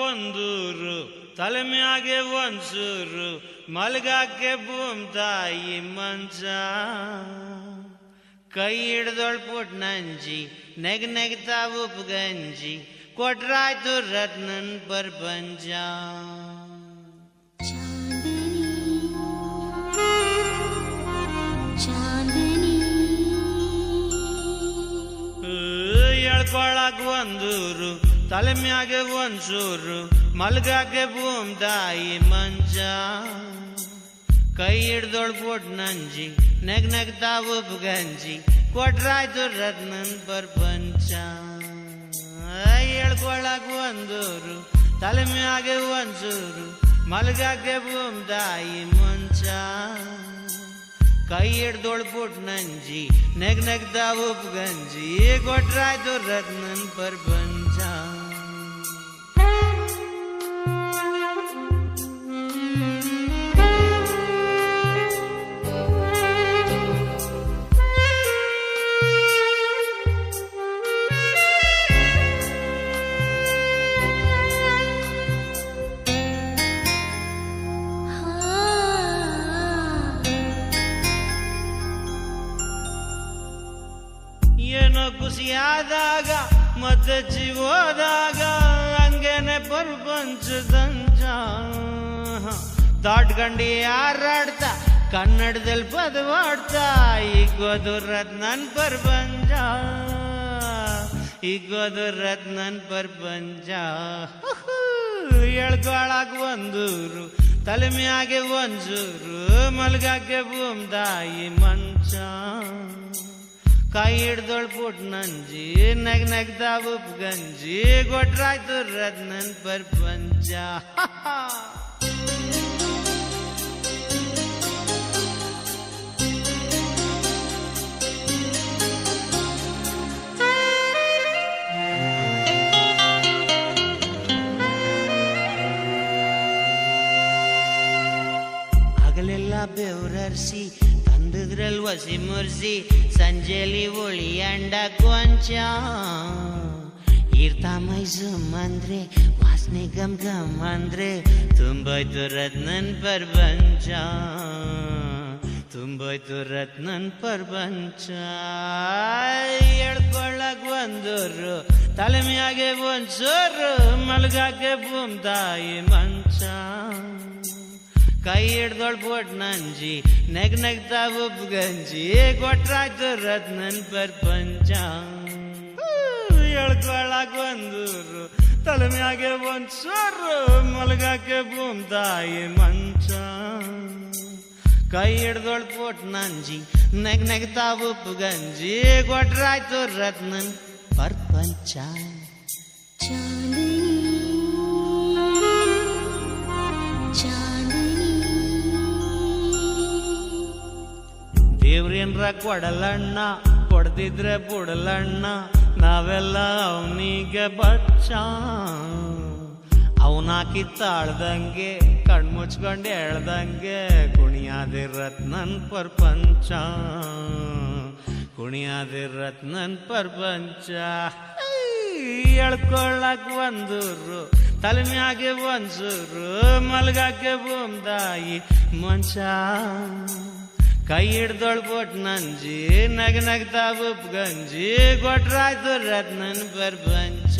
ಒಂದೂರು ತಲೆ ಮ್ಯಾಗೆ ಒಂದ್ಸೂರು ಮಲ್ಗಾಕೆ ಭೂಮ್ ತಾಯಿ ಮಂಚ. ಕೈ ಹಿಡ್ದೊಳ್ ಪುಟ್ ನಂಜಿ ನೆಗ್ ನೆಗ್ತಾ ಉಪ್ ಗಂಜಿ ಕೊಟ್ರಾಯ್ತು ರತ್ನನ್ ಪ್ರಪಂಚ ಎಳ್ಕೊಳಕ್ ಒಂದೂರು ತಲೆ ಮ್ಯಾಗೆ ಒಂಚೂರು, ಮಲ್ಗಾಗೆ ಭೂಮ್ ದಾಯಿ ಮಂಜ. ಕೈ ಹಿಡ್ದೊಳ್ ಪುಟ್ ನಂಜಿ, ನೆಗ್ ನೆಗ್ತಾ ಉಪ್ ಗಂಜಿ ಕೊಟ್ರಾಯ್ತು ರತ್ನನ್ ಪ್ರಪಂಚ ಹೇಳ್ಕೊಳಕ್ ಒಂದೂರು, ತಲೆ ಮ್ಯಾಗೆ ಒಂಚೂರು, ಮಲ್ಗಾಗೆ ಭೂಮ್ ದಾಯಿ ಮಂಚ ಕೈ ಹಿಡ್ದೊಳ್ ಪುಟ್ ನಂಜಿ, ನೆಗ್ ನೆಗ್ದ ಉಪ್ ಗಂಜಿ ಕೊಟ್ರಾಯ್ತು ರತ್ನನ್ ಪ್ರಪಂಚ ಏನೋ ಖುಷಿಯಾದಾಗ ಮತ್ತೆ ಜೀವೋದಾಗ ಹಂಗೇನೆ ಪ್ರಪಂಚದಂಜ ದಾಟ್ಕಂಡು ಯಾರಾಡ್ತಾ ಕನ್ನಡದಲ್ಲಿ ಪದವಾಡ್ತಾ ಈಗೋದು ರತ್ನನ್ ಪ್ರಪಂಚ. ಈಗೋದು ರತ್ನನ್ ಪ್ರಪಂಚ. ಹೇಳ್ಕೊಳಕ್ ಒಂದೂರು ತಲೆ ಮ್ಯಾಗೆ ಒಂಚೂರು ಮಲ್ಗಾಕೆ ಭೂಮ್ ತಾಯಿ ಮಂಚ. ಕೈ ಹಿಡ್ದೊಳ್ ಪುಟ್ ನಂಜಿ ನಗ್ ನಗ್ದ ಉಪ್ ಗಂಜಿ ಕೊಟ್ರಾಯ್ತು ರತ್ನನ್ ಪ್ರಪಂಚ ಹಗಲೆಲ್ಲ ಬೆವರರ್ಸಿ ತಂದದ್ರಲ್ಲಿ ಒಸಿ ಮುರ್ಸಿ ಸಂಜೆಲಿ ಉಳಿ ಅಂಡ ಕೊಂಚ ಇರ್ತಾ ಮೈಸೂಮ್ ಅಂದ್ರೆ ವಾಸನೆ ಗಮ್ ಗಮ್ ಅಂದ್ರೆ ತುಂಬಾಯ್ತು ರತ್ನನ್ ಪ್ರಪಂಚ ತುಂಬಾಯ್ತು ರತ್ನನ್ ಪ್ರಪಂಚ ಹೇಳ್ಕೊಳ್ಳಕ್ ಒಂದೂರು ತಲೆ ಮ್ಯಾಗೆ ಒಂದ್ಸೂರು ಮಲ್ಗಾಕೆ ಭೂಮ್ ತಾಯಿ ಮಂಚ ಕೈ ಹಿಡ್ದೊಳ್ ಬೋಟ್ ನಂಜಿ, ನೆಗ್ ನಗ್ತಾ ಉಬ್ ಗಂಜಿ. ಕೊಟ್ರಾಯ್ತು ರತ್ನನ್ ಪಂಚ. ಎಳ್ಕೊಳಕ್ ಒಂದೂರು ತಲೆ ಮ್ಯಾಗೆ ಒಂದ್ ಸೋರು ಮಲ್ಗಾಕೆ ಮಂಚ. ಕೈ ಹಿಡ್ದೊಳ್ ಪೋಟ್ ನಂಜಿ, ನೆಗ್ ನೆಗ್ತಾ ಉಪ್ಪು ಗಂಜಿ. ಕೊಟ್ರಾಯ್ತು ರತ್ನನ್ ಪ್ರಪಂಚ ಕೊಡಲಣ್ಣ, ಕೊಡ್ದಿದ್ರೆ ಬುಡಲಣ್ಣ, ನಾವೆಲ್ಲ ಅವನಿಗೆ ಬಚ್ಚ. ಅವನ ಕಿತ್ತಾಳ್ದಂಗೆ ಕಣ್ಮುಚ್ಕೊಂಡು ಹೇಳ್ದಂಗೆ ಕುಣಿಯಾದಿರತ್ ನನ್ ಪ್ರಪಂಚ. ಕುಣಿಯಾದಿರತ್ ನನ್ ಪ್ರಪಂಚ. ಎಳ್ಕೊಳ್ಳಕ್ ಬಂದೂರು ತಲೆ ಮ್ಯಾಗೆ ಮಲ್ಗಾಕೆ ಭೂಮ್ ತಾಯಿ ಮಂಚ. ಕೈ ಹಿಡ್ದೊಳ್ ಬೋಟ್ ನಂಜಿ ನಗ್ ನಗ್ತಾ ಉಪ್ ಗಂಜಿ ಕೊಟ್ರಾಯ್ತು ರತ್ನನ್ ಪ್ರಪಂಚ